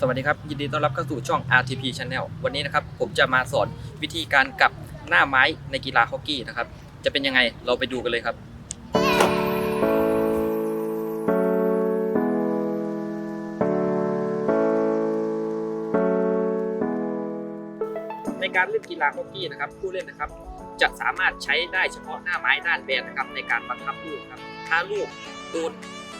สวัสดีครับ ยินดีต้อนรับเข้าสู่ช่อง RTP Channel วันนี้นะครับ ผมจะมาสอนวิธีการกลับหน้าไม้ในกีฬาฮอกกี้นะครับ จะเป็นยังไงเราไปดูกันเลยครับ ในการเล่นกีฬาฮอกกี้นะครับ ผู้เล่นนะครับ จะสามารถใช้ได้เฉพาะหน้าไม้ด้านแบนนะครับ ในการบังคับลูกครับถ้าลูกโดน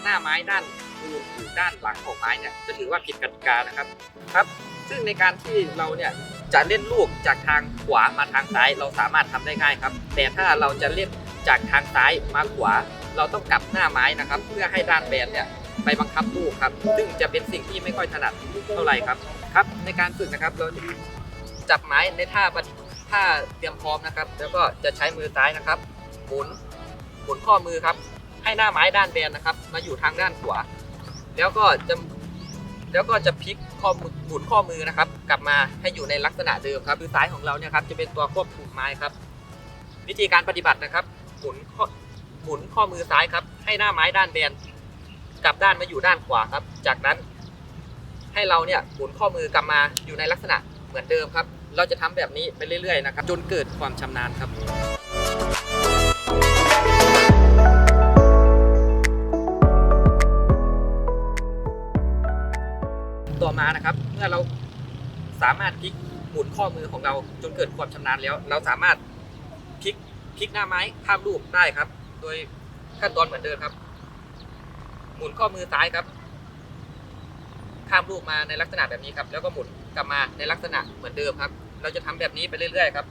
หน้าไม้ด้านนูนหรือด้านหลังของไม้เนี่ยจะถือว่าผิดกติกานะครับครับ ซึ่งในการที่เราเนี่ยจะเล่นลูกจากทางขวามาทางซ้ายเราสามารถทำได้ง่ายครับ แต่ถ้าเราจะเล่นจากทางซ้ายมาขวา เราต้องกลับหน้าไม้นะครับ เพื่อให้ด้านแบนเนี่ยไปบังคับลูกครับ ซึ่งจะเป็นสิ่งที่ไม่ค่อยถนัดเท่าไหร่ครับครับ ในการฝึกนะครับเราจะจับไม้ในท่าท่าเตรียมพร้อมนะครับ แล้วก็จะใช้มือซ้ายนะครับหมุนหมุนข้อมือครับ ให้หน้าไม้ด้านแบนนะครับ มาอยู่ทางด้านขวา แล้วก็จะแล้วก็จะพลิกข้อมือหมุนข้อมือนะครับ กลับมาให้อยู่ในลักษณะเดิมครับคือซ้ายของเราเนี่ยครับจะเป็นตัวควบคุมไม้ครับ วิธีการปฏิบัตินะครับ หมุนข้อหมุนข้อมือซ้ายครับ ให้หน้าไม้ด้านแบนกลับด้านมาอยู่ด้านขวาครับ จากนั้น ให้เราเนี่ยหมุนข้อมือกลับมาอยู่ในลักษณะเหมือนเดิมครับ เราจะทำแบบนี้ไปเรื่อยๆนะครับ จนเกิดความชำนาญครับ ต่อมานะครับ เมื่อเราสามารถพลิกหมุนข้อมือของเราจนเกิดความชำนาญแล้ว เราสามารถพลิกพลิกหน้าไม้ข้ามรูปได้ครับ โดยขั้นตอนเหมือนเดิมครับ หมุนข้อมือซ้ายครับ ข้ามรูปมาในลักษณะแบบนี้ครับ แล้วก็หมุนกลับมาในลักษณะเหมือนเดิมครับ เราจะทำแบบนี้ไปเรื่อย ๆ ครับ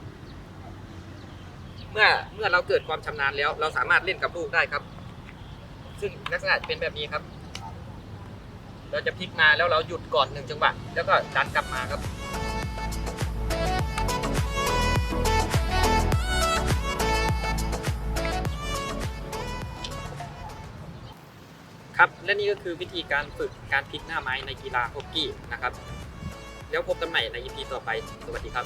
เมื่อเมื่อเราเกิดความชำนาญแล้ว เราสามารถเล่นกับลูกได้ครับ ซึ่งลักษณะเป็นแบบนี้ครับ เราจะพลิกมาแล้วเราหยุดก่อนหนึ่งจังหวะแล้วก็ดันกลับมาครับครับและนี่ก็คือวิธีการฝึกการพลิกหน้าไม้ในกีฬาฮอกกี้นะครับ แล้วพบกันใหม่ใน EP ต่อไป สวัสดีครับ